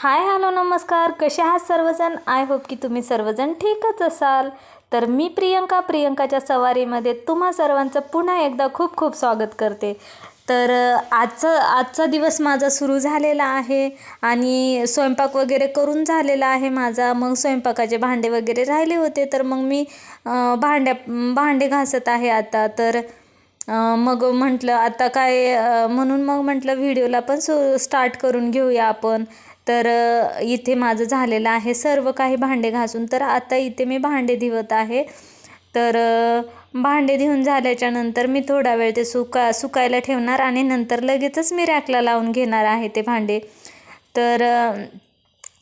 Hi hello नमस्कार. कसे आहात सर्वजण? आय होप की तुम्ही सर्वजण ठीकच असाल. तर मी प्रियंका प्रियंकाच्या सवारीमध्ये तुम्हा सर्वांचं पुन्हा एकदा खूप खूप स्वागत करते. तर आजचं आजचा दिवस माझा सुरू झालेला आहे आणि स्वयंपाक वगैरे करून झालेला आहे माझा. मग स्वयंपाकाचे भांडे वगैरे राहिले होते तर मग मी भांड्या भांडे घासत आहे आता. तर मग म्हटलं आता काय म्हणून मग म्हटलं व्हिडिओला पण सु स्टार्ट करून घेऊया आपण. तर इथे माझं झालेलं आहे सर्व काही भांडे घासून. तर आता इथे मी भांडे धुवत आहे. तर भांडे धुवून झाल्याच्यानंतर मी थोडा वेळ ते सुका सुकायला ठेवणार आणि नंतर लगेचच मी रॅकला लावून घेणार आहे ते भांडे. तर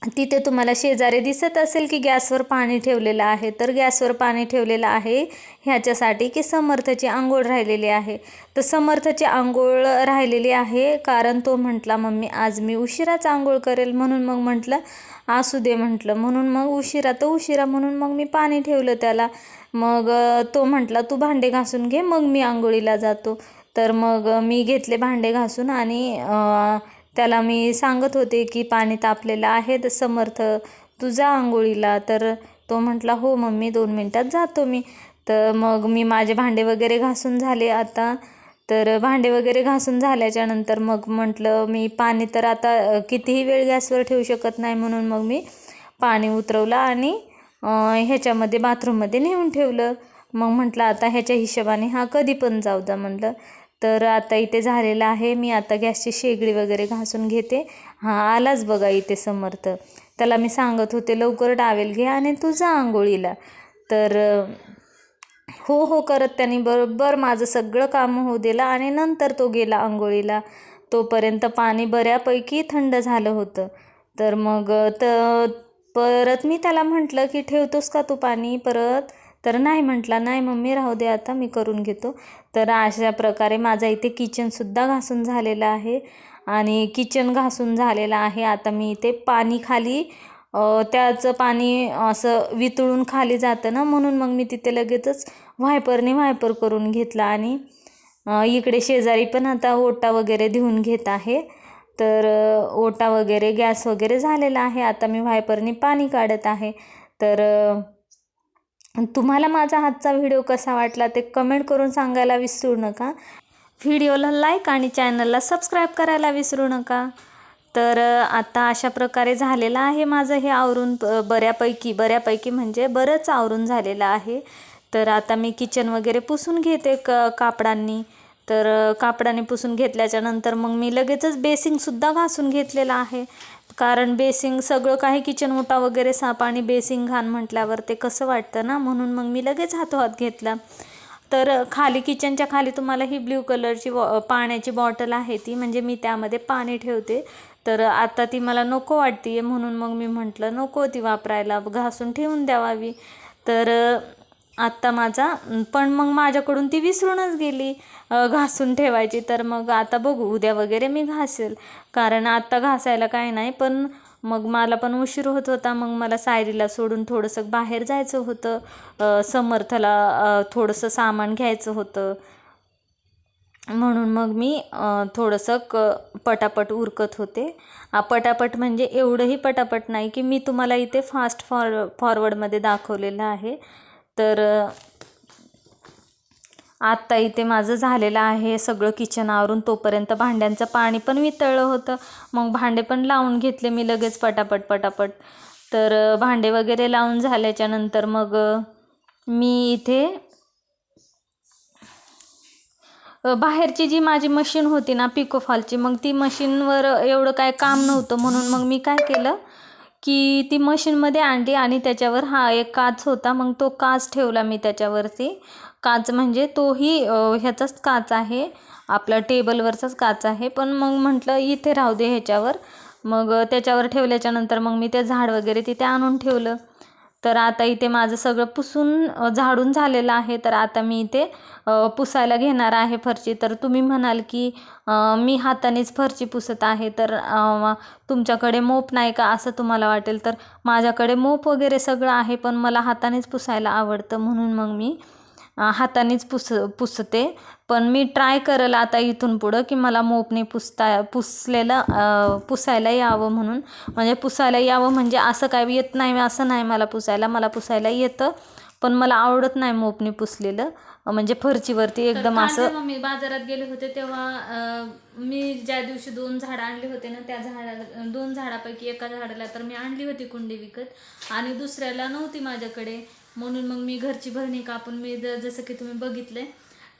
तिथे तुम्हाला शेजारी दिसत असेल की गॅसवर पाणी ठेवलेलं आहे. तर गॅसवर पाणी ठेवलेलं आहे ह्याच्यासाठी की समर्थची आंघोळ राहिलेली आहे. तर समर्थची आंघोळ राहिलेली आहे कारण तो म्हटला मम्मी आज मी उशिराच आंघोळ करेल. म्हणून मग म्हटलं असू दे म्हटलं. म्हणून मग उशिरा तर उशिरा म्हणून मग मी पाणी ठेवलं त्याला. मग तो म्हटला तू भांडे घासून घे मग मी आंघोळीला जातो. तर मग मी घेतले भांडे घासून आणि त्याला मी सांगत होते की पाणी तापलेलं आहे समर्थ तू जा आंघोळीला. तर तो म्हटला हो मम्मी दोन मिनटात जातो मी. तर मग मी माझे भांडे वगैरे घासून झाले आता. तर भांडे वगैरे घासून झाल्याच्यानंतर मग म्हटलं मी पाणी तर आता कितीही वेळ गॅसवर ठेवू शकत नाही म्हणून मग मी पाणी उतरवलं आणि ह्याच्यामध्ये बाथरूममध्ये नेऊन ठेवलं. मग म्हटलं आता ह्याच्या हिशोबाने हा कधी पण जाऊ जा म्हटलं तर आता इथे झालेलं आहे. मी आता गॅसची शेगडी वगैरे घासून घेते. हां आलाच बघा इथे समर्थ. त्याला मी सांगत होते लवकर डावेल घे आणि तू जा आंघोळीला. तर हो हो करत त्यांनी बरोबर माझं सगळं काम होऊ दिलं आणि नंतर तो गेला आंघोळीला. तोपर्यंत पाणी बऱ्यापैकी थंड झालं होतं. तर मग तर परत मी त्याला म्हटलं की ठेवतोस का तू पाणी परत? तर नाही म्हटला नाही मम्मी राहू दे आता मी करून घेतो. तर अशा प्रकारे माझा इथे किचनसुद्धा घासून झालेलं आहे आणि किचन घासून झालेलं आहे. आता मी इथे पाणी खाली त्याचं पाणी असं वितळून खाली जातं ना म्हणून मग मी तिथे लगेचच व्हायपरने व्हायपर करून घेतला आणि इकडे शेजारी पण आता ओटा वगैरे धुवून घेत आहे. तर ओटा वगैरे गॅस वगैरे झालेला आहे. आता मी व्हायपरने पाणी काढत आहे. तर तुम्हाला माझा आजचा व्हिडिओ कसा वाटला ते कमेंट करून सांगायला विसरू नका. व्हिडिओला लाईक आणि चॅनलला सबस्क्राईब करायला विसरू नका. तर आता अशा प्रकारे झालेलं आहे माझं हे आवरून बऱ्यापैकी बऱ्यापैकी म्हणजे बरंच आवरून झालेलं आहे. तर आता मी किचन वगैरे पुसून घेते क कापडांनी. तर कापडाने पुसून घेतल्याच्यानंतर मग मी लगेचच बेसिंगसुद्धा घासून घेतलेलं आहे. कारण बेसिंग सगळं काही किचन ओटा वगैरे साप आणि बेसिंग घाण म्हटल्यावर ते कसं वाटतं ना? म्हणून मग मी लगेच हातोहात घेतला. तर खाली किचनच्या खाली तुम्हाला ही ब्ल्यू कलरची वॉ पाण्याची बॉटल आहे ती म्हणजे मी त्यामध्ये पाणी ठेवते. तर आता ती मला नको वाटते म्हणून मग मी म्हटलं नको ती वापरायला घासून ठेवून द्यावावी. तर आत्ता माझा. पण मग माझ्याकडून ती विसरूनच गेली. घासून ठेवायची. तर मग आता बघू. उद्या वगैरे मी घासेल. कारण आत्ता घासायला काय नाही. पण मग मला पण उशीर होत होता. मग मला सायरीला सोडून थोडंसं बाहेर जायचं होतं. समर्थला थोडंसं सामान घ्यायचं होतं. म्हणून मग मी थोडंसं क पटापट उरकत होते. पटापट म्हणजे एवढंही पटापट नाही की मी तुम्हाला इथे फास्ट फॉर फॉरवर्डमध्ये दाखवलेलं आहे. तर आत्ता इथे माझं झालेलं आहे सगळं किचन आवरून तोपर्यंत भांड्यांचं पाणी पण वितळलं होतं. मग भांडे पण लावून घेतले मी लगेच पटापट पटापट. तर भांडे वगैरे लावून झाल्याच्यानंतर मग मी इथे बाहेरची जी माझी मशीन होती ना पिकोफॉलची मग ती मशीनवर एवढं काय काम नव्हतं म्हणून मग मी काय केलं? की ती मशीनमध्ये आणली आणि त्याच्यावर हा एक काच होता मग तो काच ठेवला मी त्याच्यावरती. काच म्हणजे तोही ह्याचाच काच आहे आपला टेबलवरचाच काच आहे. पण मग म्हटलं इथे राहू दे ह्याच्यावर. मग त्याच्यावर ठेवल्याच्यानंतर मग मी ते झाड वगैरे तिथे आणून ठेवलं. तर आता इथे माझं सगळं पुसून झाडून झालेलं आहे. तर आता मी इथे पुसायला घेणार आहे फरची तर तुम्ही म्हणाल की मी हातानेच फरची पुसत आहे. तर तुमच्याकडे मोप नाही का असं तुम्हाला वाटेल? तर माझ्याकडे मोप वगैरे सगळं आहे पण मला हातानेच पुसायला आवडतं. म्हणून मग मी हातानेच पुस पुसते. पण मी ट्राय करेल आता इथून पुढं की मला मोपने पुसता पुसलेलं पुसायला यावं म्हणून. म्हणजे पुसायला यावं म्हणजे असं काय येत नाही असं नाही मला पुसायला मला पुसायला येतं. पण मला आवडत नाही मोपने पुसलेलं. म्हणजे फरचीवरती एकदम असं मी बाजारात गेले होते तेव्हा मी ज्या दिवशी दोन झाडं आणली होते ना त्या झाडाला दोन झाडापैकी एका झाडाला तर मी आणली होती कुंडी विकत. आणि दुसऱ्याला नव्हती माझ्याकडे. म्हणून मग मी घरची भरणी कापून मी जसं की तुम्ही बघितलंय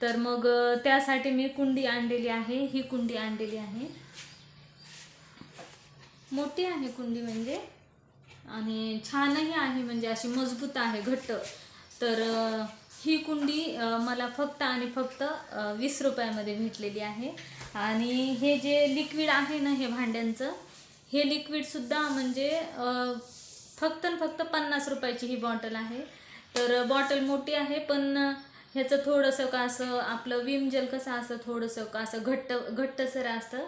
तर मग त्यासाठी मी कुंडी आणलेली आहे ही कुंडी आणलेली आहे. मोठी आहे कुंडी म्हणजे आणि छानही आहे म्हणजे अशी मजबूत आहे घट्ट. तर ही कुंडी मला फक्त आणि फक्त वीस रुपयामध्ये भेटलेली आहे. आणि हे जे लिक्विड आहे ना हे भांड्यांचं हे लिक्विडसुद्धा म्हणजे फक्त फक्त पन्नास रुपयाची ही बॉटल आहे. तर बॉटल मोठी आहे पण ह्याचं थोडंसं का असं आपलं विम जेल कसं असतं थोडंसं का असं घट्ट घट्टसर असतं.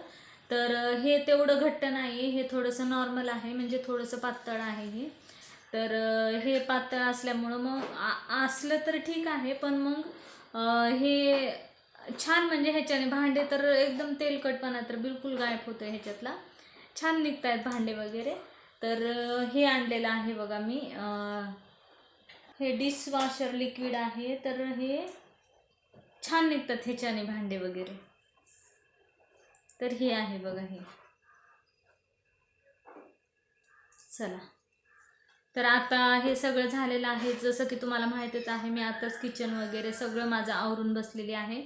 तर हे तेवढं घट्ट नाही हे थोडंसं नॉर्मल आहे म्हणजे थोडंसं पातळ आहे हे. तर हे पातळ असल्यामुळं मग असलं तर ठीक आहे पण मग हे छान म्हणजे ह्याच्याने भांडे तर एकदम तेलकटपणा तर बिलकुल गायब होतो ह्याच्यातला. छान निघत आहेत भांडे वगैरे. तर हे आणलेलं आहे बघा मी हे डिशवॉशर लिक्विड आहे तर हे छान निघतात ह्याच्याने भांडे वगैरे. तर हे आहे बघा हे. चला. तर आता हे सगळं झालेलं आहे जसं की तुम्हाला माहीतच आहे मी आताच किचन वगैरे सगळं माझं आवरून बसलेली आहे.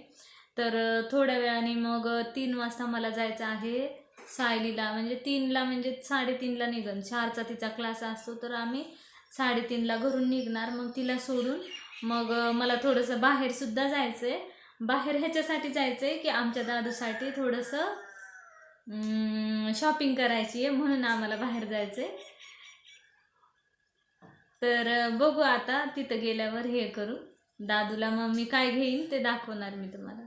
तर थोड्या वेळाने मग तीन वाजता मला जायचं आहे सायलीला म्हणजे तीनला म्हणजे साडेतीनला निघन. चारचा तिचा क्लास असतो तर आम्ही साडेतीनला घरून निघणार मग तिला सोडून मग मला थोडंसं बाहेरसुद्धा जायचं आहे बाहेर ह्याच्यासाठी जायचं आहे की आमच्या दादूसाठी थोडंसं शॉपिंग करायची आहे म्हणून आम्हाला बाहेर जायचं आहे तर बघू आता तिथं गेल्यावर हे करू. दादूला मग मी काय घेईन ते दाखवणार मी तुम्हाला.